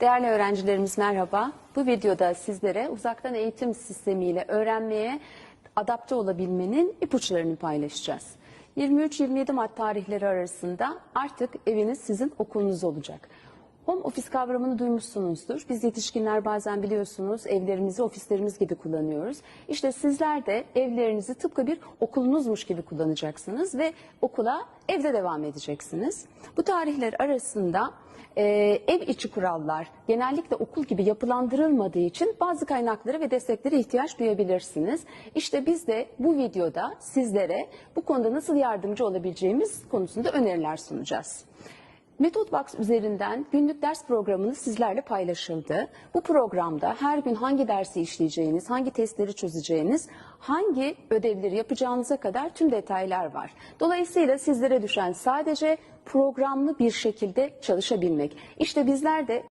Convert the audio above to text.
Değerli öğrencilerimiz merhaba. Bu videoda sizlere uzaktan eğitim sistemiyle öğrenmeye adapte olabilmenin ipuçlarını paylaşacağız. 23-27 Mart tarihleri arasında artık eviniz sizin okulunuz olacak. Home office kavramını duymuşsunuzdur. Biz yetişkinler bazen biliyorsunuz evlerimizi ofislerimiz gibi kullanıyoruz. İşte sizler de evlerinizi tıpkı bir okulunuzmuş gibi kullanacaksınız ve okula evde devam edeceksiniz. Bu tarihler arasında e, ev içi kurallar genellikle okul gibi yapılandırılmadığı için bazı kaynaklara ve desteklere ihtiyaç duyabilirsiniz. İşte biz de bu videoda sizlere bu konuda nasıl yardımcı olabileceğimiz konusunda öneriler sunacağız. Metodbox üzerinden günlük ders programını sizlerle paylaşıldı. Bu programda her gün hangi dersi işleyeceğiniz, hangi testleri çözeceğiniz, hangi ödevleri yapacağınıza kadar tüm detaylar var. Dolayısıyla sizlere düşen sadece programlı bir şekilde çalışabilmek. İşte bizler de